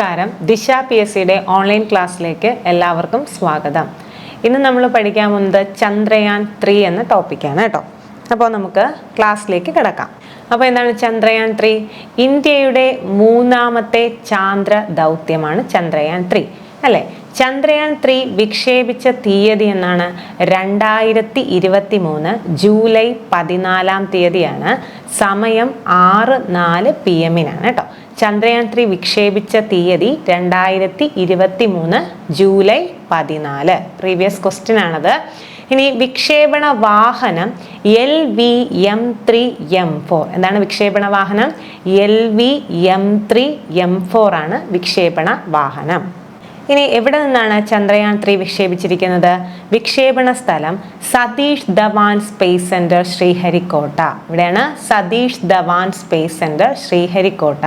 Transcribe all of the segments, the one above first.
നമസ്കാരം. ദിശ P S സിയുടെ ഓൺലൈൻ ക്ലാസ്സിലേക്ക് എല്ലാവർക്കും സ്വാഗതം. ഇന്ന് നമ്മൾ പഠിക്കാൻ പോകുന്നത് ചന്ദ്രയാൻ ത്രീ എന്ന ടോപ്പിക്കാണ് കേട്ടോ. അപ്പോൾ നമുക്ക് ക്ലാസ്സിലേക്ക് കിടക്കാം. അപ്പോൾ എന്താണ് ചന്ദ്രയാൻ ത്രീ? ഇന്ത്യയുടെ മൂന്നാമത്തെ ചാന്ദ്ര ദൗത്യമാണ് ചന്ദ്രയാൻ ത്രീ. അല്ലേ? ചന്ദ്രയാൻ ത്രീ വിക്ഷേപിച്ച തീയതി എന്നാണ്? രണ്ടായിരത്തി ഇരുപത്തി മൂന്ന് ജൂലൈ പതിനാലാം തീയതിയാണ്. സമയം ആറ് നാല് പി എമ്മിനാണ് കേട്ടോ. ചന്ദ്രയാൻ ത്രീ വിക്ഷേപിച്ച തീയതി രണ്ടായിരത്തി ഇരുപത്തി മൂന്ന് ജൂലൈ പതിനാല്. പ്രീവിയസ് ക്വസ്റ്റ്യൻ ആണത്. ഇനി വിക്ഷേപണ വാഹനം L V M three M four. എന്താണ് വിക്ഷേപണ വാഹനം? L V M three M four ആണ് വിക്ഷേപണ വാഹനം. ഇനി എവിടെ നിന്നാണ് ചന്ദ്രയാൻ ത്രീ വിക്ഷേപിച്ചിരിക്കുന്നത്? വിക്ഷേപണ സ്ഥലം സതീഷ് ധവാൻ സ്പേസ് സെന്റർ ശ്രീഹരിക്കോട്ട. ഇവിടെയാണ് സതീഷ് ധവാൻ സ്പേസ് സെന്റർ ശ്രീഹരിക്കോട്ട.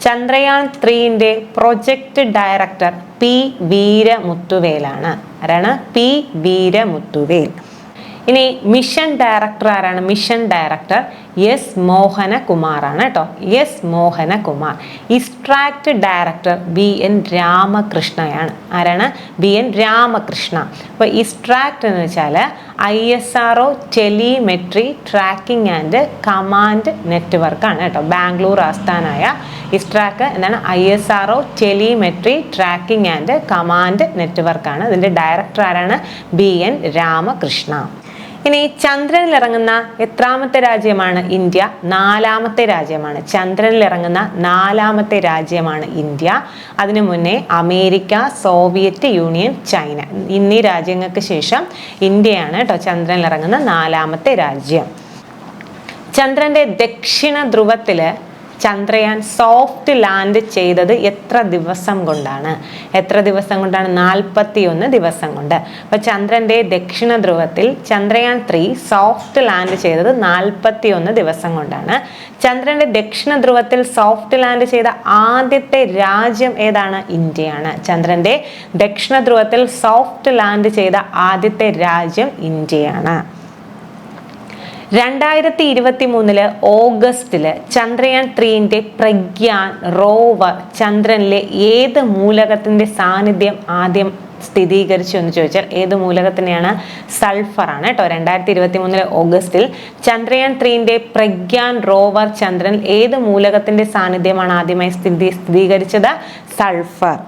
ചന്ദ്രയാൻ ത്രീന്റെ പ്രൊജക്ട് ഡയറക്ടർ പി വീരമുത്തുവേലാണ്. ആരാണ്? പി വീരമുത്തുവേൽ. ഇനി മിഷൻ ഡയറക്ടർ ആരാണ്? മിഷൻ ഡയറക്ടർ എസ് മോഹനകുമാറാണ് കേട്ടോ. S Mohanakumar. ISTRAC director B N രാമകൃഷ്ണയാണ്. ആരാണ്? B N Ramakrishna. അപ്പോൾ ഇസ്ട്രാക്ട് എന്ന് വെച്ചാൽ I S R O telemetry tracking and command നെറ്റ്വർക്കാണ് കേട്ടോ. ബാംഗ്ലൂർ ആസ്ഥാനായ ഇസ്ട്രാക്ക് എന്താണ്? I S R O telemetry tracking and command നെറ്റ്വർക്കാണ് ഇതിന്റെ ഡയറക്ടർ ആരാണ്? B N Ramakrishna. ഇനി ചന്ദ്രനിൽ ഇറങ്ങുന്ന എത്രാമത്തെ രാജ്യമാണ് ഇന്ത്യ? നാലാമത്തെ രാജ്യമാണ്. ചന്ദ്രനിൽ ഇറങ്ങുന്ന നാലാമത്തെ രാജ്യമാണ് ഇന്ത്യ. അതിനു മുന്നേ അമേരിക്ക സോവിയറ്റ് യൂണിയൻ ചൈന. എന്നീ രാജ്യങ്ങൾക്ക് ശേഷം ഇന്ത്യയാണ് കേട്ടോ ചന്ദ്രനിൽ ഇറങ്ങുന്ന നാലാമത്തെ രാജ്യം. ചന്ദ്രന്റെ ദക്ഷിണ ധ്രുവത്തിൽ ചന്ദ്രയാൻ സോഫ്റ്റ് ലാൻഡ് ചെയ്തത് എത്ര ദിവസം കൊണ്ടാണ്? എത്ര ദിവസം കൊണ്ടാണ്? നാൽപ്പത്തി ഒന്ന് ദിവസം കൊണ്ട്. അപ്പോൾ ചന്ദ്രന്റെ ദക്ഷിണ ധ്രുവത്തിൽ ചന്ദ്രയാൻ ത്രീ സോഫ്റ്റ് ലാൻഡ് ചെയ്തത് നാൽപ്പത്തി ഒന്ന് ദിവസം കൊണ്ടാണ്. ചന്ദ്രന്റെ ദക്ഷിണ ധ്രുവത്തിൽ സോഫ്റ്റ് ലാൻഡ് ചെയ്ത ആദ്യത്തെ രാജ്യം ഏതാണ്? ഇന്ത്യയാണ്. ചന്ദ്രന്റെ ദക്ഷിണ ധ്രുവത്തിൽ സോഫ്റ്റ് ലാൻഡ് ചെയ്ത ആദ്യത്തെ രാജ്യം ഇന്ത്യയാണ്. രണ്ടായിരത്തി ഇരുപത്തി മൂന്നിൽ ഓഗസ്റ്റിൽ ചന്ദ്രയാൻ ത്രീന്റെ പ്രഗ്യാൻ റോവർ ചന്ദ്രനിലെ ഏത് മൂലകത്തിന്റെ സാന്നിധ്യം ആദ്യം സ്ഥിരീകരിച്ചു എന്ന് ചോദിച്ചാൽ ഏത് മൂലകത്തിനെയാണ്? സൾഫറാണ് കേട്ടോ. രണ്ടായിരത്തി ഇരുപത്തി മൂന്നിലെ ഓഗസ്റ്റിൽ ചന്ദ്രയാൻ ത്രീന്റെ പ്രഗ്യാൻ റോവർ ചന്ദ്രൻ ഏത് മൂലകത്തിന്റെ സാന്നിധ്യമാണ് ആദ്യമായി സ്ഥിതി സ്ഥിരീകരിച്ചത്? സൾഫർ.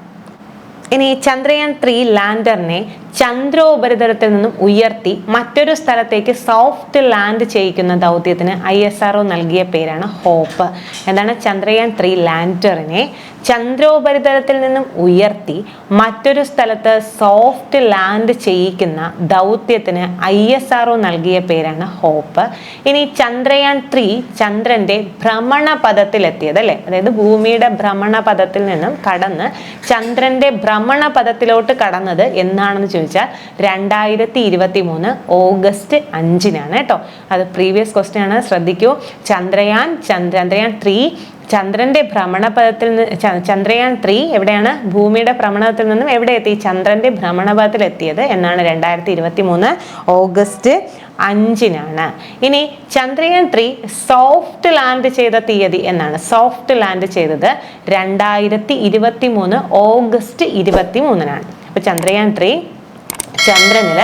ഇനി ചന്ദ്രയാൻ ത്രീ ലാൻഡറിനെ ചന്ദ്രോപരിതലത്തിൽ നിന്നും ഉയർത്തി മറ്റൊരു സ്ഥലത്തേക്ക് സോഫ്റ്റ് ലാൻഡ് ചെയ്യിക്കുന്ന ദൗത്യത്തിന് ഐ എസ് ആർ നൽകിയ പേരാണ് ഹോപ്പ്. എന്താണ്? ചന്ദ്രയാൻ ത്രീ ലാൻഡറിനെ ചന്ദ്രോപരിതലത്തിൽ നിന്നും ഉയർത്തി മറ്റൊരു സ്ഥലത്ത് സോഫ്റ്റ് ലാൻഡ് ചെയ്യിക്കുന്ന ദൗത്യത്തിന് ഐ എസ് ആർ നൽകിയ പേരാണ് ഹോപ്പ്. ഇനി ചന്ദ്രയാൻ ത്രീ ചന്ദ്രന്റെ ഭ്രമണപഥത്തിലെത്തിയത് അല്ലേ? അതായത് ഭൂമിയുടെ ഭ്രമണപഥത്തിൽ നിന്നും കടന്ന് ചന്ദ്രന്റെ ഭ്രമണപഥത്തിലോട്ട് കടന്നത് എന്നാണെന്ന് ചോദിച്ചാൽ രണ്ടായിരത്തി ഇരുപത്തി മൂന്ന് ഓഗസ്റ്റ് അഞ്ചിനാണ് കേട്ടോ. അത് പ്രീവിയസ് ക്വസ്റ്റ്യൻ ആണ്. ശ്രദ്ധിക്കൂ. ചന്ദ്രയാൻ ചന്ദ്രയാൻ ത്രീ ചന്ദ്രന്റെ ഭ്രമണപഥത്തിൽ നിന്ന് ചന്ദ്രയാൻ ത്രീ എവിടെയാണ്? ഭൂമിയുടെ ഭ്രമണപഥത്തിൽ നിന്നും എവിടെ എത്തി? ചന്ദ്രന്റെ ഭ്രമണപഥത്തിൽ എത്തിയത് എന്നാണ് രണ്ടായിരത്തി ഇരുപത്തി മൂന്ന് ഓഗസ്റ്റ് അഞ്ചിനാണ്. ഇനി ചന്ദ്രയാൻ ത്രീ സോഫ്റ്റ് ലാൻഡ് ചെയ്ത തീയതി എന്നാണ്. സോഫ്റ്റ് ലാൻഡ് ചെയ്തത് രണ്ടായിരത്തി ഇരുപത്തി മൂന്ന് ഓഗസ്റ്റ് ഇരുപത്തി മൂന്നിനാണ് അപ്പൊ ചന്ദ്രയാൻ ത്രീ ചന്ദ്രനിൽ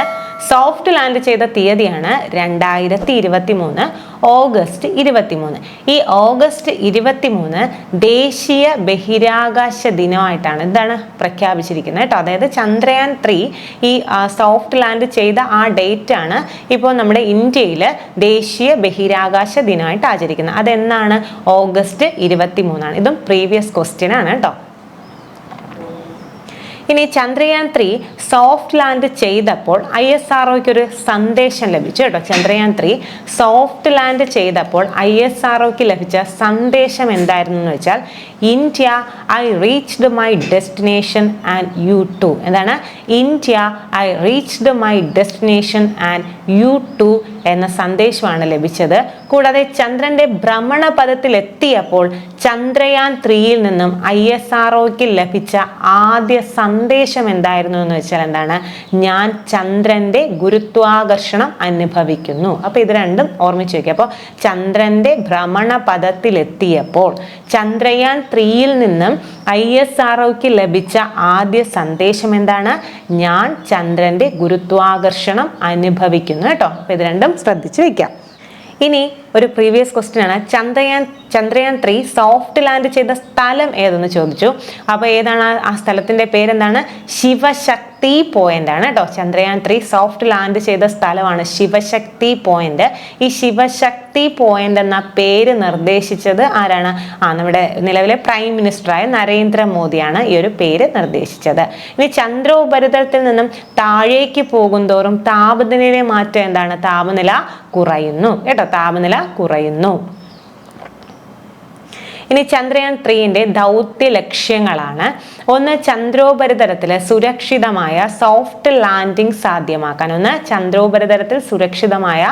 സോഫ്റ്റ് ലാൻഡ് ചെയ്ത തീയതിയാണ് രണ്ടായിരത്തി ഇരുപത്തി മൂന്ന് ഓഗസ്റ്റ് ഇരുപത്തി മൂന്ന് ഈ ഓഗസ്റ്റ് ഇരുപത്തി മൂന്ന് ദേശീയ ബഹിരാകാശ ദിനമായിട്ടാണ് എന്താണ് പ്രഖ്യാപിച്ചിരിക്കുന്നത് കേട്ടോ. അതായത് ചന്ദ്രയാൻ ത്രീ ഈ സോഫ്റ്റ് ലാൻഡ് ചെയ്ത ആ ഡേറ്റ് ആണ് ഇപ്പോൾ നമ്മുടെ ഇന്ത്യയിൽ ദേശീയ ബഹിരാകാശ ദിനമായിട്ട് ആചരിക്കുന്നത്. അതെന്നാണ്? ഓഗസ്റ്റ് ഇരുപത്തി മൂന്നാണ് ഇതും പ്രീവിയസ് ക്വസ്റ്റ്യൻ ആണ് കേട്ടോ. ഇനി ചന്ദ്രയാൻ ത്രീ സോഫ്റ്റ് ലാൻഡ് ചെയ്തപ്പോൾ ഐ എസ് ആർ ഒരു സന്ദേശം ലഭിച്ചു കേട്ടോ. ചന്ദ്രയാൻ ത്രീ സോഫ്റ്റ് ലാൻഡ് ചെയ്തപ്പോൾ ഐ എസ് ആർ ലഭിച്ച സന്ദേശം എന്തായിരുന്നു എന്ന് വെച്ചാൽ India I reached my destination and you too എന്താണ്? India I reached my destination and you too എന്ന സന്ദേശമാണ് ലഭിച്ചത്. കൂടാതെ ചന്ദ്രന്റെ ഭ്രമണപഥത്തിൽ എത്തിയപ്പോൾ ചന്ദ്രയാൻ ത്രീയിൽ നിന്നും ഐ എസ് ആർ ഒക്ക് ലഭിച്ച ആദ്യ സന്ദേശം എന്തായിരുന്നു എന്ന് വെച്ചാൽ എന്താണ്? ഞാൻ ചന്ദ്രന്റെ ഗുരുത്വാകർഷണം അനുഭവിക്കുന്നു. അപ്പോൾ ഇത് രണ്ടും ഓർമ്മിച്ച് വയ്ക്കുക അപ്പോൾ ചന്ദ്രന്റെ ഭ്രമണപഥത്തിലെത്തിയപ്പോൾ ചന്ദ്രയാൻ ത്രീയിൽ നിന്നും ഐ എസ് ആർ ഒക്ക് ലഭിച്ച ആദ്യ സന്ദേശം എന്താണ്? ഞാൻ ചന്ദ്രന്റെ ഗുരുത്വാകർഷണം അനുഭവിക്കുന്നു കേട്ടോ. അപ്പോൾ ഇത് രണ്ടും ശ്രദ്ധിച്ചു വയ്ക്കാം ഇനി ഒരു പ്രീവിയസ് ക്വസ്റ്റ്യൻ ആണ്. Chandrayaan Chandrayaan three soft land ചെയ്ത സ്ഥലം ഏതെന്ന് ചോദിച്ചു. അപ്പോൾ ഏതാണ് ആ- സ്ഥലത്തിന്റെ പേരെന്താണ്? ശിവശക്തി പോയിന്റ് ആണ് കേട്ടോ ചന്ദ്രയാൻ ത്രീ സോഫ്റ്റ് ലാൻഡ് ചെയ്ത സ്ഥലമാണ് ശിവശക്തി പോയിന്റ് ഈ ശിവശക്തി പോയിന്റ് എന്ന പേര് നിർദ്ദേശിച്ചത് ആരാണ്? ആ നമ്മുടെ നിലവിലെ പ്രൈം മിനിസ്റ്ററായ നരേന്ദ്രമോദിയാണ് ഈ ഒരു പേര് നിർദ്ദേശിച്ചത്. ഇനി ചന്ദ്രോപരിതലത്തിൽ നിന്നും താഴേക്ക് പോകുന്തോറും താപനിലയിലെ മാറ്റം എന്താണ്? താപനില കുറയുന്നു. കേട്ടോ താപനില കുറയുന്നു. ഇനി ചന്ദ്രയാൻ ത്രീന്റെ ദൗത്യ ലക്ഷ്യങ്ങളാണ്. ഒന്ന് ചന്ദ്രോപരിതലത്തിൽ സുരക്ഷിതമായ സോഫ്റ്റ് ലാൻഡിംഗ് സാധ്യമാക്കാൻ. ഒന്ന് ചന്ദ്രോപരിതലത്തിൽ സുരക്ഷിതമായ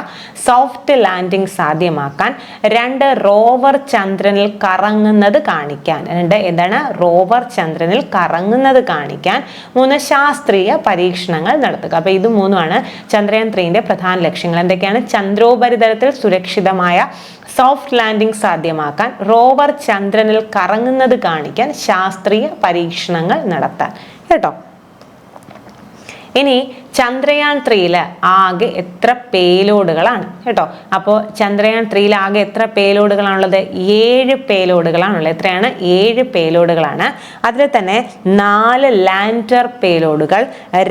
സോഫ്റ്റ് ലാൻഡിംഗ് സാധ്യമാക്കാൻ. രണ്ട് റോവർ ചന്ദ്രനിൽ കറങ്ങുന്നത് കാണിക്കാൻ. രണ്ട് എന്താണ്? റോവർ ചന്ദ്രനിൽ കറങ്ങുന്നത് കാണിക്കാൻ. മൂന്ന് ശാസ്ത്രീയ പരീക്ഷണങ്ങൾ നടത്തുക. അപ്പോൾ ഇത് മൂന്നുമാണ് ചന്ദ്രയാൻ ത്രീന്റെ പ്രധാന ലക്ഷ്യങ്ങൾ. എന്തൊക്കെയാണ്? ചന്ദ്രോപരിതലത്തിൽ സുരക്ഷിതമായ സോഫ്റ്റ് ലാൻഡിംഗ് സാധ്യമാക്കാൻ. റോവർ ചന്ദ്രനിൽ കറങ്ങുന്നത് കാണിക്കാൻ ശാസ്ത്രീയ പരീക്ഷണങ്ങൾ നടത്താൻ. കേട്ടോ? ഇനി ചന്ദ്രയാൻ ത്രീയിൽ ആകെ എത്ര പേലോഡുകളാണ്? കേട്ടോ? അപ്പോൾ ചന്ദ്രയാൻ ത്രീയിൽ ആകെ എത്ര പേലോഡുകളാണുള്ളത്? ഏഴ് പേലോഡുകളാണുള്ളത്. എത്രയാണ്? ഏഴ് പേലോഡുകളാണ്. അതിൽ തന്നെ നാല് ലാൻഡർ പേലോഡുകൾ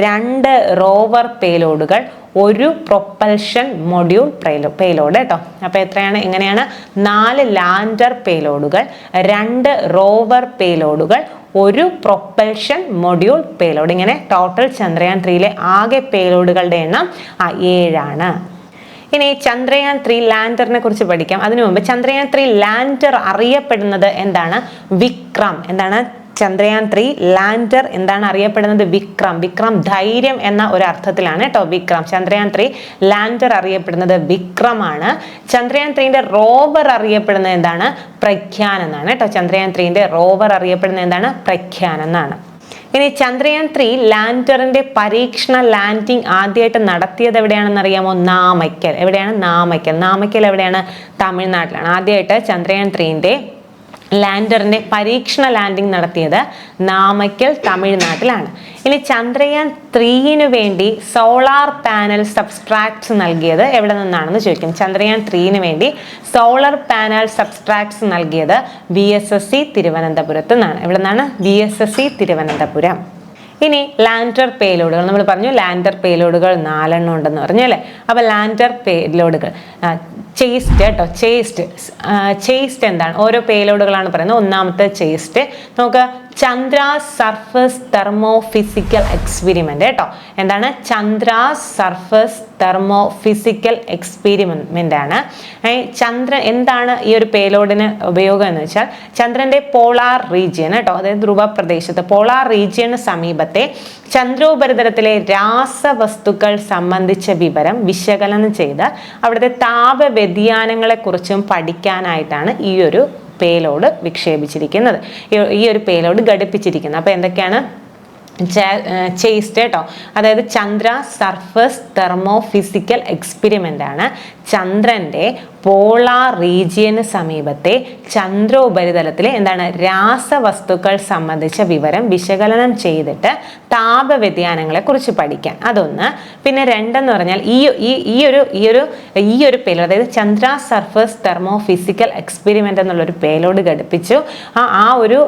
രണ്ട് റോവർ പേലോഡുകൾ ഒരു പ്രൊപ്പൽഷൻ മൊഡ്യൂൾ പേലോ പേലോഡ് കേട്ടോ അപ്പോൾ എത്രയാണ്? എങ്ങനെയാണ്? നാല് ലാൻഡർ പേലോഡുകൾ രണ്ട് റോവർ പേലോഡുകൾ ഒരു പ്രൊപ്പൽഷൻ മൊഡ്യൂൾ പേലോഡ് ഇങ്ങനെ ടോട്ടൽ ചന്ദ്രയാൻ ത്രീയിലെ ആകെ പേലോഡുകളുടെ എണ്ണം ഏഴാണ്. ഇനി ചന്ദ്രയാൻ ത്രീ ലാൻഡറിനെ കുറിച്ച് പഠിക്കാം. അതിനു മുമ്പ് ചന്ദ്രയാൻ ത്രീ ലാൻഡർ അറിയപ്പെടുന്നത് എന്താണ്? വിക്രം. എന്താണ്? ചന്ദ്രയാൻ ത്രീ ലാൻഡർ എന്താണ് അറിയപ്പെടുന്നത്? വിക്രം. വിക്രം ധൈര്യം എന്ന ഒരു അർത്ഥത്തിലാണ് കേട്ടോ വിക്രം. ചന്ദ്രയാൻ ത്രീ ലാൻഡർ അറിയപ്പെടുന്നത് വിക്രമാണ്. ചന്ദ്രയാൻ ത്രീന്റെ റോവർ അറിയപ്പെടുന്നത് എന്താണ്? പ്രഖ്യാൻ എന്നാണ് കേട്ടോ ചന്ദ്രയാൻ ത്രീന്റെ റോവർ അറിയപ്പെടുന്നത് എന്താണ്? പ്രഖ്യാൻ എന്നാണ്. ഇനി ചന്ദ്രയാൻ ത്രീ ലാൻഡറിന്റെ പരീക്ഷണ ലാൻഡിംഗ് ആദ്യമായിട്ട് നടത്തിയത് എവിടെയാണെന്ന് അറിയാമോ? നാമയ്ക്കൽ. എവിടെയാണ്? നാമയ്ക്കൽ. നാമയ്ക്കൽ എവിടെയാണ്? തമിഴ്നാട്ടിലാണ്. ആദ്യമായിട്ട് ചന്ദ്രയാൻ ത്രീന്റെ ലാൻഡറിന്റെ പരീക്ഷണ ലാൻഡിംഗ് നടത്തിയത് നാമയ്ക്കൽ തമിഴ്നാട്ടിലാണ്. ഇനി ചന്ദ്രയാൻ ത്രീയിനു വേണ്ടി സോളാർ പാനൽ സബ്സ്ട്രാക്ട്സ് നൽകിയത് എവിടെ നിന്നാണെന്ന് ചോദിക്കും. ചന്ദ്രയാൻ ത്രീയിനു വേണ്ടി സോളാർ പാനൽ സബ്സ്ട്രാക്ട്സ് നൽകിയത് ബി എസ് എസ് സി തിരുവനന്തപുരത്ത് നിന്നാണ്. എവിടെ നിന്നാണ്? B S S C Thiruvananthapuram. ഇനി ലാൻഡർ പേലോഡുകൾ. നമ്മൾ പറഞ്ഞു ലാൻഡർ പേലോഡുകൾ നാലെണ്ണം ഉണ്ടെന്ന് പറഞ്ഞു അല്ലേ? അപ്പോൾ ലാൻഡർ പേലോഡുകൾ. ചേസ്റ്റ് കേട്ടോ ചേസ്റ്റ് ചേസ്റ്റ് എന്താണ്? ഓരോ പേലോഡുകളാണ് പറയുന്നത്. ഒന്നാമത്തെ ചേസ്റ്റ് നമുക്ക് Chandra surface thermo physical experiment കേട്ടോ. എന്താണ്? Chandra surface thermo physical experiment ആണ് ചന്ദ്ര ചന്ദ്രൻ എന്താണ് ഈ ഒരു പേലോഡിന് ഉപയോഗം എന്ന് വെച്ചാൽ ചന്ദ്രന്റെ പോളാർ റീജിയൻ കേട്ടോ അതായത് ധ്രുവ പ്രദേശത്ത് പോളാർ റീജിയന് സമീപത്തെ ചന്ദ്രോപരിതലത്തിലെ രാസവസ്തുക്കൾ സംബന്ധിച്ച വിവരം വിശകലനം ചെയ്ത് അവിടുത്തെ താപ വ്യതിയാനങ്ങളെക്കുറിച്ചും പഠിക്കാനായിട്ടാണ് ഈ ഒരു പേലോഡ് വിക്ഷേപിച്ചിരിക്കുന്നത്. ഈ- ഒരു പേലോഡ് ഘടിപ്പിച്ചിരിക്കുന്നത്. അപ്പോൾ എന്തൊക്കെയാണ്? ചേസ്റ്റ് കേട്ടോ. അതായത് Chandra surface thermo physical experiment ആണ് ചന്ദ്രന്റെ പോളാർ റീജിയന് സമീപത്തെ ചന്ദ്ര ഉപരിതലത്തിലെ എന്താണ് രാസവസ്തുക്കൾ സംബന്ധിച്ച വിവരം വിശകലനം ചെയ്തിട്ട് താപ വ്യതിയാനങ്ങളെ കുറിച്ച് പഠിക്കാൻ അതൊന്ന്. പിന്നെ രണ്ടെന്ന് പറഞ്ഞാൽ ഈ ഈ ഒരു ഈ ഒരു ഈ ഒരു പേലോഡ് അതായത് Chandra surface thermo physical experiment എന്നുള്ളൊരു പേലോഡ് ഘടിപ്പിച്ചു. ആ ആ ഒരു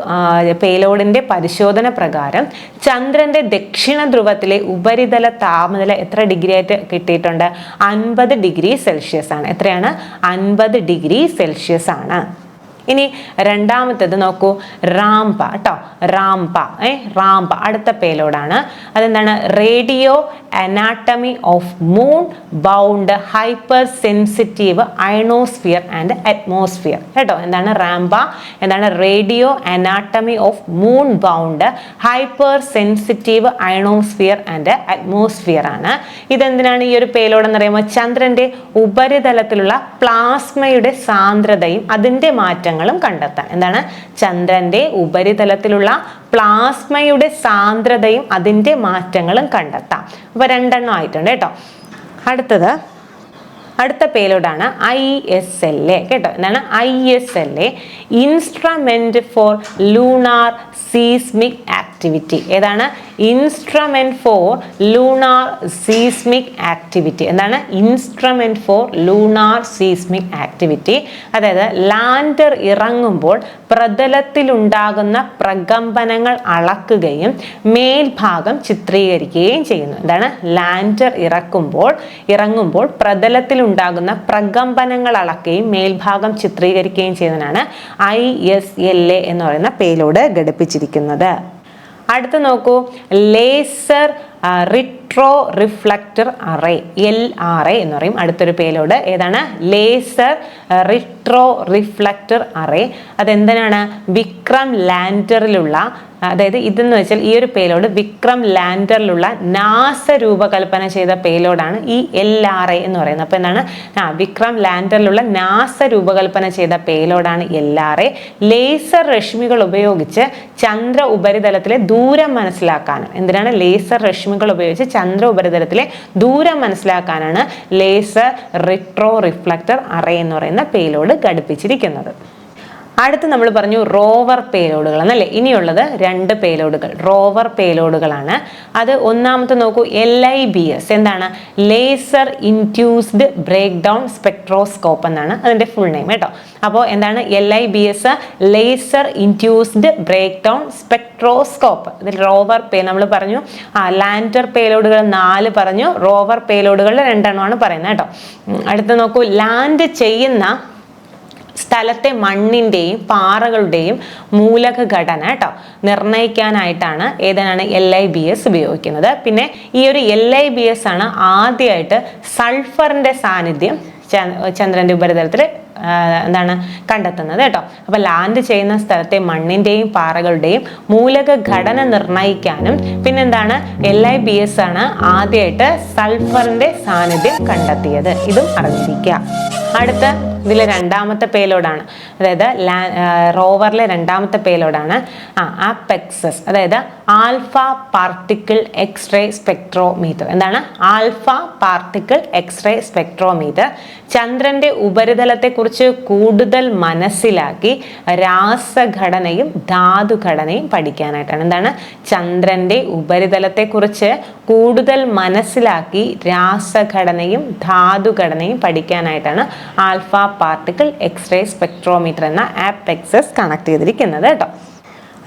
പേലോഡിന്റെ പരിശോധന പ്രകാരം ചന്ദ്രന്റെ ദക്ഷിണ ധ്രുവത്തിലെ ഉപരിതല താപനില എത്ര ഡിഗ്രി ആയിട്ട് കിട്ടിയിട്ടുണ്ട്? അൻപത് ഡിഗ്രി സെൽഷ്യസ് ആണ് എത്രയാണ്? അൻപത് ഡിഗ്രി സെൽഷ്യസ് ആണ്. ഇനി രണ്ടാമത്തേത് നോക്കൂ റാംപ കേട്ടോ റാംപ ഏ റാംപ അടുത്ത പേലോഡാണ് അതെന്താണ്? Radio anatomy of moon bound hypersensitive ionosphere and atmosphere. കേട്ടോ? എന്താണ് റാംപ എന്താണ് radio anatomy of moon bound hypersensitive ionosphere and atmosphere ആണ്. ഇതെന്തിനാണ് ഈ ഒരു പേലോഡ് എന്ന് പറയുമ്പോൾ ചന്ദ്രന്റെ ഉപരിതലത്തിലുള്ള പ്ലാസ്മയുടെ സാന്ദ്രതയും അതിന്റെ അതിന്റെ മാറ്റങ്ങളും കണ്ടെത്താൻ. എന്താണ്? ചന്ദ്രന്റെ ഉപരിതലത്തിലുള്ള പ്ലാസ്മയുടെ സാന്ദ്രതയും അതിന്റെ മാറ്റങ്ങളും കണ്ടെത്താം. അപ്പോൾ രണ്ടെണ്ണം ആയിട്ടുണ്ട് കേട്ടോ. അടുത്തത് അടുത്ത പേലോഡാണ് ഐ എസ് എൽ എ. കേട്ടോ? എന്താണ്? I S L A instrument for lunar seismic activity ഏതാണ്? Instrument for lunar seismic activity എന്താണ്? Instrument for lunar seismic activity അതായത് ലാൻഡർ ഇറങ്ങുമ്പോൾ പ്രതലത്തിലുണ്ടാകുന്ന പ്രകമ്പനങ്ങൾ അളക്കുകയും മേൽഭാഗം ചിത്രീകരിക്കുകയും ചെയ്യുന്നു. എന്താണ്? ലാൻഡർ ഇറക്കുമ്പോൾ ഇറങ്ങുമ്പോൾ പ്രതലത്തിലുണ്ടാകുന്ന പ്രകമ്പനങ്ങൾ അളക്കുകയും മേൽഭാഗം ചിത്രീകരിക്കുകയും ചെയ്യുന്നതിനാണ് ഐ എസ് എൽ എ എന്ന് പറയുന്ന പേലോട് ഘടിപ്പിച്ചിരിക്കുന്നത്. അടുത്ത് നോക്കൂ. Laser retro reflector array L R A എന്ന് പറയും. അടുത്തൊരു പേലോട് ഏതാണ്? ലേസർ റിട്രോ റിഫ്ലക്ടർ അറേ അതെന്തിനാണ്? വിക്രം ലാൻഡറിലുള്ള അതായത് ഇതെന്ന് വെച്ചാൽ ഈ ഒരു പേലോഡ് വിക്രം ലാൻഡറിലുള്ള നാസ രൂപകൽപ്പന ചെയ്ത പേലോഡാണ് ഈ എൽ ആർ എ എന്ന് പറയുന്നത്. അപ്പോൾ എന്താണ്? ആ വിക്രം ലാൻഡറിലുള്ള നാസ രൂപകൽപ്പന ചെയ്ത പേലോഡാണ് എൽ ആർ എ ലേസർ രശ്മികൾ ഉപയോഗിച്ച് ചന്ദ്ര ഉപരിതലത്തിലെ ദൂരം മനസ്സിലാക്കാനും. എന്തിനാണ്? ലേസർ രശ്മികൾ ഉപയോഗിച്ച് ചന്ദ്ര ഉപരിതലത്തിലെ ദൂരം മനസ്സിലാക്കാനാണ് ലേസർ റിട്രോ റിഫ്ലക്ടർ അറേ എന്ന് പറയുന്ന പേലോഡ് ഘടിപ്പിച്ചിരിക്കുന്നത്. അടുത്ത് നമ്മൾ പറഞ്ഞു റോവർ പേലോഡുകൾ എന്നല്ലേ? ഇനിയുള്ളത് രണ്ട് പേലോഡുകൾ. റോവർ പേലോഡുകളാണ്. അത് ഒന്നാമത്തെ നോക്കൂ എൽ ഐ ബി എസ് എന്താണ്? Laser induced break down spectroscope എന്നാണ് അതിന്റെ ഫുൾ നെയിം കേട്ടോ. അപ്പോൾ എന്താണ്? L I B S laser induced breakdown spectroscope ഇതിൽ റോവർ പേ നമ്മൾ പറഞ്ഞു ആ ലാൻഡർ പേലോഡുകൾ നാല് പറഞ്ഞു റോവർ പേലോഡുകൾ രണ്ടെണ്ണമാണ് പറയുന്നത് കേട്ടോ. അടുത്ത് നോക്കൂ ലാൻഡ് ചെയ്യുന്ന സ്ഥലത്തെ മണ്ണിന്റെയും പാറകളുടെയും മൂലക ഘടന കേട്ടോ. നിർണയിക്കാനായിട്ടാണ് ഏതാണ് എൽ ഐ ബി എസ് ഉപയോഗിക്കുന്നത്. പിന്നെ ഈ ഒരു എൽ ഐ ബി എസ് ആണ് ആദ്യമായിട്ട് സൾഫറിന്റെ സാന്നിധ്യം ചന്ദ്രന്റെ ഉപരിതലത്തിൽ എന്താണ് കണ്ടെത്തുന്നത് കേട്ടോ. അപ്പോൾ ലാൻഡ് ചെയ്യുന്ന സ്ഥലത്തെ മണ്ണിന്റെയും പാറകളുടെയും മൂലക ഘടന നിർണയിക്കാനും പിന്നെന്താണ് എൽ ഐ ബി എസ് ആണ് ആദ്യമായിട്ട് സൾഫറിന്റെ സാന്നിധ്യം കണ്ടെത്തിയത്. ഇതും അറിഞ്ഞിരിക്കുക അടുത്ത ഇതിലെ രണ്ടാമത്തെ പേലോഡാണ് അതായത് ലാ റോവറിലെ രണ്ടാമത്തെ പേലോഡാണ് ആ ആപ്പെക്സസ് അതായത് ആൽഫ പാർട്ടിക്കിൾ എക്സ്റേ സ്പെക്ട്രോമീറ്റർ എന്താണ്? ആൽഫ പാർട്ടിക്കിൾ എക്സ്റേ സ്പെക്ട്രോമീറ്റർ ചന്ദ്രന്റെ ഉപരിതലത്തെക്കുറിച്ച് കൂടുതൽ മനസ്സിലാക്കി രാസഘടനയും ധാതുഘടനയും പഠിക്കാനായിട്ടാണ്. എന്താണ്? ചന്ദ്രന്റെ ഉപരിതലത്തെക്കുറിച്ച് കൂടുതൽ മനസ്സിലാക്കി രാസഘടനയും ധാതുഘടനയും പഠിക്കാനായിട്ടാണ് ആൽഫ പാർട്ടിക്കിൾ എക്സ്റേ സ്പെക്ട്രോമീറ്റർ എന്ന ആപ്പ് എക്സസ് കണക്ട് ചെയ്തിരിക്കുന്നത് കേട്ടോ.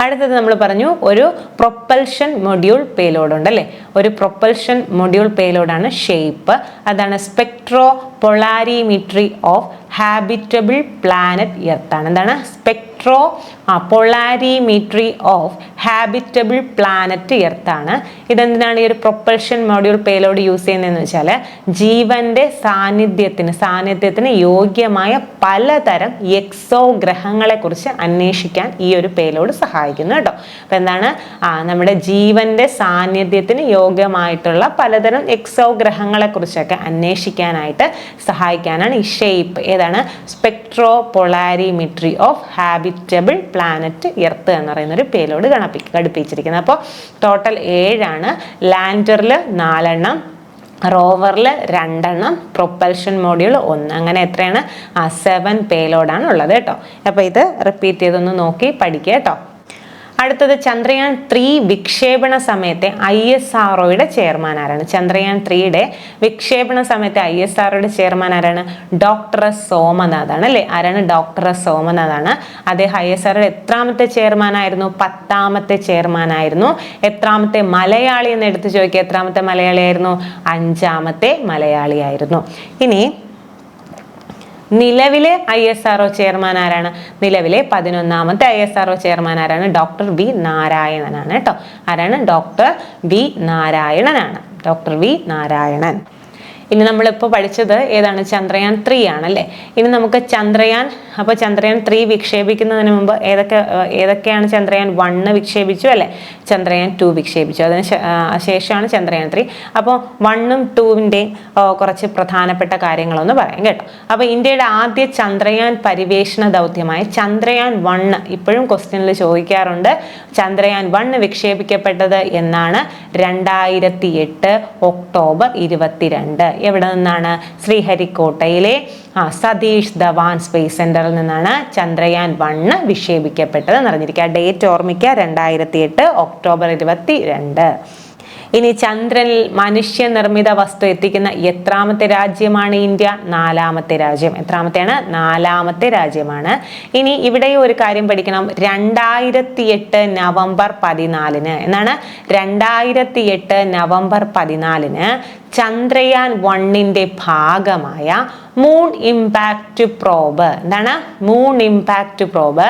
അടുത്തത് നമ്മൾ പറഞ്ഞു ഒരു പ്രൊപ്പൽഷൻ മൊഡ്യൂൾ പേലോഡ് ഉണ്ട് അല്ലേ? ഒരു പ്രൊപ്പൽഷൻ മൊഡ്യൂൾ പേലോഡാണ് ഷേപ്പ് അതാണ് spectro polarimetry of habitable planet Earth ആണ്. എന്താണ്? Spectro polarimetry of habitable planet എർത്താണ് ഇതെന്തിനാണ് ഈ ഒരു പ്രൊപ്പൽഷൻ മോഡ്യൂൾ പേലോഡ് യൂസ് ചെയ്യുന്നതെന്ന് വെച്ചാൽ ജീവന്റെ സാന്നിധ്യത്തിന് സാന്നിധ്യത്തിന് യോഗ്യമായ പലതരം എക്സോ ഗ്രഹങ്ങളെക്കുറിച്ച് അന്വേഷിക്കാൻ ഈ ഒരു പേലോഡ് സഹായിക്കുന്നു കേട്ടോ. അപ്പോൾ എന്താണ്? നമ്മുടെ ജീവന്റെ സാന്നിധ്യത്തിന് യോഗ്യമായിട്ടുള്ള പലതരം എക്സോ ഗ്രഹങ്ങളെക്കുറിച്ചൊക്കെ അന്വേഷിക്കാനായിട്ട് സഹായിക്കാനാണ് ഈ ഷേപ്പ് ഏതാണ്? Spectropolarimetry of habitable planet Earth എന്ന് പറയുന്ന ഒരു പേലോട് ഗണപ്പി ഘടിപ്പിച്ചിരിക്കുന്നത്. അപ്പോൾ ടോട്ടൽ ഏഴാണ്. ലാൻഡറിൽ നാലെണ്ണം റോവറിൽ രണ്ടെണ്ണം പ്രൊപ്പൽഷൻ മോഡ്യൂൾ ഒന്ന്. അങ്ങനെ എത്രയാണ്? ആ സെവൻ പേലോഡാണ് ഉള്ളത് കേട്ടോ. അപ്പോൾ ഇത് റിപ്പീറ്റ് ചെയ്തൊന്ന് നോക്കി പഠിക്കുക കേട്ടോ. അടുത്തത് ചന്ദ്രയാൻ ത്രീ വിക്ഷേപണ സമയത്തെ ഐ എസ് ആർഒയുടെ ചെയർമാൻ ആരാണ്? ചന്ദ്രയാൻ ത്രീയുടെ വിക്ഷേപണ സമയത്തെ ഐ എസ് ആർഒയുടെ ചെയർമാൻ ആരാണ്? ഡോക്ടർ സോമനാഥ് ആണ് അല്ലേ? ആരാണ് ഡോക്ടർ സോമനാഥ് ആണ്. അദ്ദേഹം ഐ എസ് ആർഒയുടെ എത്രാമത്തെ ചെയർമാൻ ആയിരുന്നു? പത്താമത്തെ ചെയർമാൻ ആയിരുന്നു. എത്രാമത്തെ മലയാളി എന്ന് എടുത്ത് ചോദിക്കുക എത്രാമത്തെ മലയാളിയായിരുന്നു അഞ്ചാമത്തെ മലയാളിയായിരുന്നു ഇനി നിലവിലെ ഐ എസ് ആർ ചെയർമാൻ ആരാണ് നിലവിലെ പതിനൊന്നാമത്തെ ഐ എസ് ആർ ചെയർമാൻ ആരാണ് ഡോക്ടർ വി നാരായണനാണ് കേട്ടോ ആരാണ്? Doctor V നാരായണനാണ്. Doctor V Narayanan. ഇനി നമ്മളിപ്പോൾ പഠിച്ചത് ഏതാണ്? ചന്ദ്രയാൻ ത്രീ ആണല്ലേ? ഇനി നമുക്ക് ചന്ദ്രയാൻ അപ്പോൾ ചന്ദ്രയാൻ ത്രീ വിക്ഷേപിക്കുന്നതിന് മുമ്പ് ഏതൊക്കെ ഏതൊക്കെയാണ് ചന്ദ്രയാൻ വണ്ണ് വിക്ഷേപിച്ചു അല്ലേ? ചന്ദ്രയാൻ ടു വിക്ഷേപിച്ചു. അതിന് ശേഷമാണ് ചന്ദ്രയാൻ ത്രീ അപ്പോൾ വണ്ണും ടൂവിന്റെയും കുറച്ച് പ്രധാനപ്പെട്ട കാര്യങ്ങളൊന്ന് പറയാം കേട്ടോ. അപ്പോൾ ഇന്ത്യയുടെ ആദ്യ ചന്ദ്രയാൻ പരിവേഷണ ദൗത്യമായ ചന്ദ്രയാൻ വണ്ണ് ഇപ്പോഴും ക്വസ്റ്റ്യനിൽ ചോദിക്കാറുണ്ട്. ചന്ദ്രയാൻ വണ്ണ് വിക്ഷേപിക്കപ്പെട്ടത് എന്നാണ്? രണ്ടായിരത്തി എട്ട് ഒക്ടോബർ ഇരുപത്തിരണ്ട്. എവിടെ നിന്നാണ് ശ്രീഹരിക്കോട്ടയിലെ ആ സതീഷ് ധവാൻ സ്പേസ് സെന്ററിൽ നിന്നാണ് ചന്ദ്രയാൻ വണ്ണ് വിക്ഷേപിക്കപ്പെട്ടത് നിറഞ്ഞിരിക്കുക ഡേറ്റ് ഓർമ്മിക്കുക രണ്ടായിരത്തി എട്ട് ഒക്ടോബർ ഇരുപത്തി രണ്ട് ഇനി ചന്ദ്രനിൽ മനുഷ്യനിർമ്മിത വസ്തു എത്തിക്കുന്ന എത്രാമത്തെ രാജ്യമാണ് ഇന്ത്യ? നാലാമത്തെ രാജ്യം. എത്രാമത്തെയാണ്? നാലാമത്തെ രാജ്യമാണ്. ഇനി ഇവിടെ ഒരു കാര്യം പഠിക്കണം. രണ്ടായിരത്തി എട്ട് നവംബർ പതിനാലിന്. എന്നാണ്? രണ്ടായിരത്തി എട്ട് നവംബർ പതിനാലിന് ചന്ദ്രയാൻ വണ്ണിന്റെ ഭാഗമായ മൂൺ ഇമ്പാക്റ്റ് പ്രോബ് എന്താണ്? മൂൺ ഇമ്പാക്റ്റ് പ്രോബ്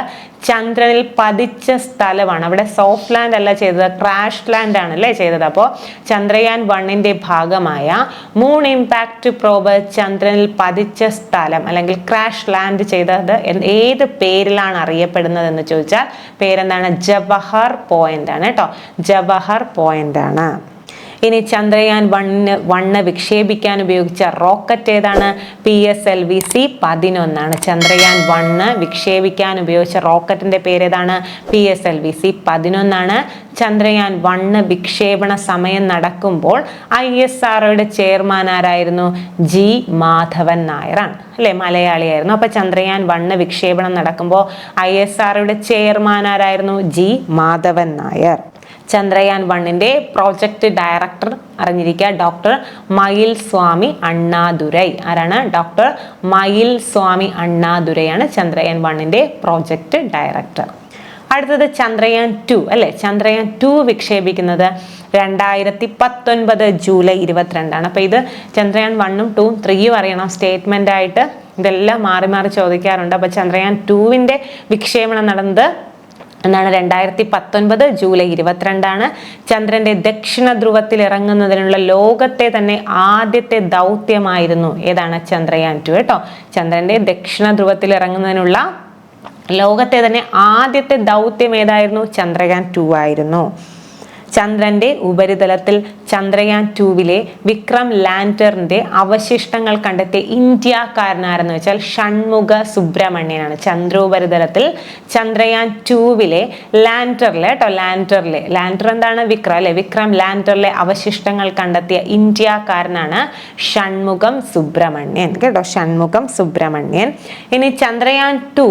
ചന്ദ്രനിൽ പതിച്ച സ്ഥലമാണ്. അവിടെ സോഫ്റ്റ് ലാൻഡ് അല്ല ചെയ്തത് ക്രാഷ് ലാൻഡ് ആണ് അല്ലേ ചെയ്തത്. അപ്പോൾ ചന്ദ്രയാൻ വണ്ണിന്റെ ഭാഗമായ മൂൺ ഇമ്പാക്റ്റ് പ്രോബ് ചന്ദ്രനിൽ പതിച്ച സ്ഥലം അല്ലെങ്കിൽ ക്രാഷ് ലാൻഡ് ചെയ്തത് ഏത് പേരിലാണ് അറിയപ്പെടുന്നത് എന്ന് ചോദിച്ചാൽ പേരെന്താണ്? ജവഹർ പോയിന്റ് ആണ് കേട്ടോ. ജവഹർ പോയിന്റ് ആണ്. ഇനി ചന്ദ്രയാൻ വണ്ണ് വണ്ണ് വിക്ഷേപിക്കാൻ ഉപയോഗിച്ച റോക്കറ്റ് ഏതാണ്? P S L V C പതിനൊന്നാണ്. Chandrayaan one വിക്ഷേപിക്കാൻ ഉപയോഗിച്ച റോക്കറ്റിന്റെ പേരേതാണ് P S L V C പതിനൊന്നാണ്. ചന്ദ്രയാൻ വണ്ണ് വിക്ഷേപണ സമയം നടക്കുമ്പോൾ ഐ എസ് ആർഒയുടെ ചെയർമാൻ ആരായിരുന്നു? ജി മാധവൻ നായരാണ്. അല്ലേ? മലയാളിയായിരുന്നു. അപ്പോൾ ചന്ദ്രയാൻ വണ്ണ് വിക്ഷേപണം നടക്കുമ്പോൾ ഐ എസ് ആർഒയുടെ ചെയർമാൻ ആരായിരുന്നു? ജി മാധവൻ നായർ. ചന്ദ്രയാൻ വണ്ണിന്റെ പ്രോജക്റ്റ് ഡയറക്ടർ അറിഞ്ഞിരിക്കുക. ഡോക്ടർ മയിൽ സ്വാമി അണ്ണാദുരൈ. ആരാണ്? ഡോക്ടർ മയിൽ സ്വാമി അണ്ണാദുരൈയാണ് ചന്ദ്രയാൻ വണ്ണിന്റെ പ്രോജക്റ്റ് ഡയറക്ടർ അടുത്തത് ചന്ദ്രയാൻ ടു അല്ലേ? ചന്ദ്രയാൻ ടു വിക്ഷേപിക്കുന്നത് രണ്ടായിരത്തി പത്തൊൻപത് ജൂലൈ ഇരുപത്തിരണ്ടാണ്. അപ്പോൾ ഇത് ചന്ദ്രയാൻ വണ്ണും ടൂവും ത്രീയും അറിയണം. സ്റ്റേറ്റ്മെന്റ് ആയിട്ട് ഇതെല്ലാം മാറി മാറി ചോദിക്കാറുണ്ട്. അപ്പോൾ ചന്ദ്രയാൻ ടുവിന്റെ വിക്ഷേപണം നടന്നത് എന്നാണ് രണ്ടായിരത്തി പത്തൊൻപത് ജൂലൈ ഇരുപത്തിരണ്ടാണ്. ചന്ദ്രന്റെ ദക്ഷിണ ധ്രുവത്തിൽ ഇറങ്ങുന്നതിനുള്ള ലോകത്തെ തന്നെ ആദ്യത്തെ ദൗത്യമായിരുന്നു ഏതാണ് ചന്ദ്രയാൻ ടു കേട്ടോ. ചന്ദ്രന്റെ ദക്ഷിണ ധ്രുവത്തിൽ ഇറങ്ങുന്നതിനുള്ള ലോകത്തെ തന്നെ ആദ്യത്തെ ദൗത്യം ഏതായിരുന്നു? ചന്ദ്രയാൻ ടു ആയിരുന്നു. ചന്ദ്രന്റെ ഉപരിതലത്തിൽ ചന്ദ്രയാൻ ടൂവിലെ വിക്രം ലാൻഡറിന്റെ അവശിഷ്ടങ്ങൾ കണ്ടെത്തിയ ഇന്ത്യക്കാരനാരെന്ന് വെച്ചാൽ ഷൺമുഖ സുബ്രഹ്മണ്യനാണ്. ചന്ദ്രോപരിതലത്തിൽ ചന്ദ്രയാൻ ടൂവിലെ ലാൻഡറിലെ കേട്ടോ ലാൻഡറിലെ ലാൻഡർ എന്താണ്? വിക്രം അല്ലെ? വിക്രം ലാൻഡറിലെ അവശിഷ്ടങ്ങൾ കണ്ടെത്തിയ ഇന്ത്യക്കാരനാണ് ഷൺമുഖം സുബ്രഹ്മണ്യൻ. കേട്ടോ ഷൺമുഖം സുബ്രഹ്മണ്യൻ. ഇനി ചന്ദ്രയാൻ ടു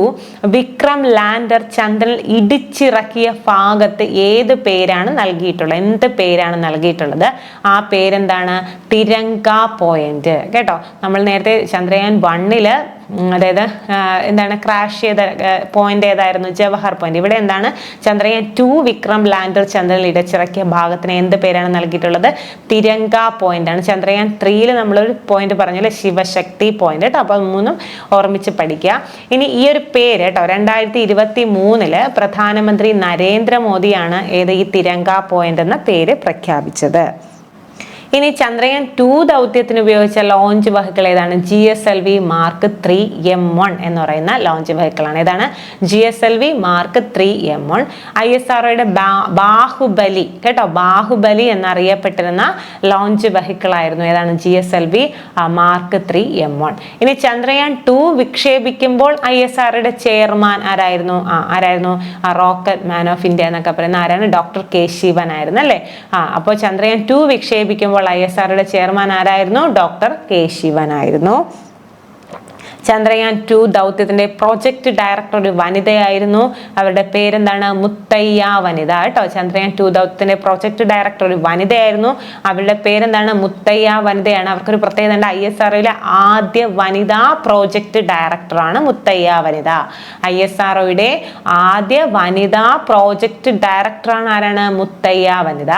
വിക്രം ലാൻഡർ ചന്ദ്രൻ ഇടിച്ചിറക്കിയ ഭാഗത്ത് ഏത് പേരാണ് നൽകിയിട്ടുള്ളത് എന്ത് പേരാണ് നൽകിയിട്ടുള്ളത്? ആ പേരെന്താണ്? തിരങ്ക പോയിന്റ്. കേട്ടോ? നമ്മൾ നേരത്തെ ചന്ദ്രയാൻ വണ്ണിൽ അതായത് എന്താണ് ക്രാഷ് ചെയ്ത പോയിന്റ് ഏതായിരുന്നു? ജവഹർ പോയിന്റ് ഇവിടെ എന്താണ്? ചന്ദ്രയാൻ ടു വിക്രം ലാൻഡർ ചന്ദ്രനിൽ ഇടച്ചിറക്കിയ ഭാഗത്തിന് എന്ത് പേരാണ് നൽകിയിട്ടുള്ളത്? തിരങ്ക പോയിന്റ് ആണ്. ചന്ദ്രയാൻ ത്രീയിൽ നമ്മളൊരു പോയിന്റ് പറഞ്ഞല്ലേ ശിവശക്തി പോയിന്റ് കേട്ടോ അപ്പോൾ മൂന്നും ഓർമ്മിച്ച് പഠിക്കുക. ഇനി ഈ ഒരു പേര് കേട്ടോ രണ്ടായിരത്തി ഇരുപത്തി മൂന്നിൽ പ്രധാനമന്ത്രി നരേന്ദ്രമോദിയാണ് ഏത് ഈ തിരങ്ക പോയിന്റ് എന്ന പേര് പ്രഖ്യാപിച്ചത്. ഇനി ചന്ദ്രയാൻ ടു ദൗത്യത്തിന് ഉപയോഗിച്ച ലോഞ്ച് വെഹിക്കിൾ ഏതാണ്? G S L V mark three M one എന്ന് പറയുന്ന ലോഞ്ച് വെഹിക്കിളാണ് ഏതാണ് G S L V mark three M one I S R ഒയുടെ ബാഹുബലി കേട്ടോ ബാഹുബലി എന്നറിയപ്പെട്ടിരുന്ന ലോഞ്ച് വെഹിക്കിളായിരുന്നു ഏതാണ്? G S L V mark three M one ഇനി ചന്ദ്രയാൻ ടു വിക്ഷേപിക്കുമ്പോൾ ഐ എസ് ആർഒയുടെ ചെയർമാൻ ആരായിരുന്നു? ആ ആരായിരുന്നു? റോക്കറ്റ് മാൻ ഓഫ് ഇന്ത്യ എന്നൊക്കെ പറയുന്ന ആരാണ്? ഡോക്ടർ കെ ശിവൻ ആയിരുന്നു അല്ലേ? ആ അപ്പോൾ ചന്ദ്രയാൻ ടു വിക്ഷേപിക്കുമ്പോൾ ഐ എസ് ആറുടെ ചെയർമാൻ ആരായിരുന്നു? ഡോക്ടർ കെ ശിവനായിരുന്നു ചന്ദ്രയാൻ ടു ദൗത്യത്തിന്റെ പ്രോജക്റ്റ് ഡയറക്ടർ ഒരു വനിതയായിരുന്നു. അവരുടെ പേരെന്താണ്? മുത്തയ്യ വനിത. കേട്ടോ ചന്ദ്രയാൻ ടു ദൗത്യത്തിന്റെ പ്രോജക്റ്റ് ഡയറക്ടർ ഒരു വനിതയായിരുന്നു. അവരുടെ പേരെന്താണ്? മുത്തയ്യ വനിതയാണ്. അവർക്കൊരു പ്രത്യേകത ഉണ്ട്. ഐ എസ് ആർഒയിലെ ആദ്യ വനിതാ പ്രോജക്റ്റ് ഡയറക്ടറാണ് മുത്തയ്യ വനിത. ഐ എസ് ആർഒയുടെ ആദ്യ വനിതാ പ്രോജക്റ്റ് ഡയറക്ടറാണ് ആരാണ്? മുത്തയ്യ വനിത.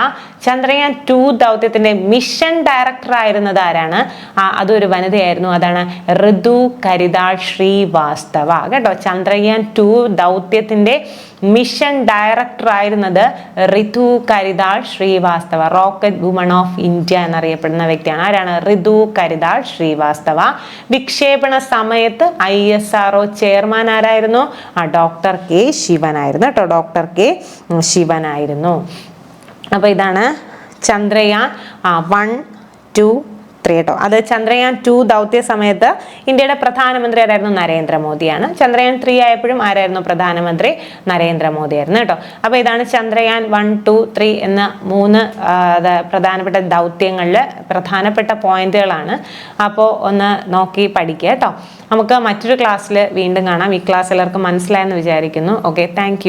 ചന്ദ്രയാൻ ടു ദൗത്യത്തിന്റെ മിഷൻ ഡയറക്ടർ ആയിരുന്നത് ആരാണ്? അതൊരു വനിതയായിരുന്നു. അതാണ് ഋതു കരിതാൾ ശ്രീവാസ്തവ. കേട്ടോ ചന്ദ്രയാൻ ടു ദൗത്യത്തിന്റെ മിഷൻ ഡയറക്ടർ ആയിരുന്നത് Ritu Karidhal Srivastava. Rocket woman of India എന്നറിയപ്പെടുന്ന വ്യക്തിയാണ്. ആരാണ്? ഋതു കരിതാൾ ശ്രീവാസ്തവ. വിക്ഷേപണ സമയത്ത് I S R O chairman ആരായിരുന്നു? ആ ഡോക്ടർ കെ ശിവനായിരുന്നു. കേട്ടോ ഡോക്ടർ കെ ശിവനായിരുന്നു. അപ്പോൾ ഇതാണ് ചന്ദ്രയാൻ വൺ ടു ത്രീ കേട്ടോ അത് ചന്ദ്രയാൻ ടു ദൗത്യ സമയത്ത് ഇന്ത്യയുടെ പ്രധാനമന്ത്രി ആരായിരുന്നു? നരേന്ദ്രമോദിയാണ്. ചന്ദ്രയാൻ ത്രീ ആയപ്പോഴും ആരായിരുന്നു പ്രധാനമന്ത്രി? നരേന്ദ്രമോദിയായിരുന്നു കേട്ടോ. അപ്പോൾ ഇതാണ് ചന്ദ്രയാൻ വൺ ടു ത്രീ എന്ന മൂന്ന് പ്രധാനപ്പെട്ട ദൗത്യങ്ങളിൽ പ്രധാനപ്പെട്ട പോയിന്റുകളാണ്. അപ്പോൾ ഒന്ന് നോക്കി പഠിക്കുക കേട്ടോ. നമുക്ക് മറ്റൊരു ക്ലാസ്സിൽ വീണ്ടും കാണാം. ഈ ക്ലാസ് എല്ലാവർക്കും മനസ്സിലായെന്ന് വിചാരിക്കുന്നു. Okay thank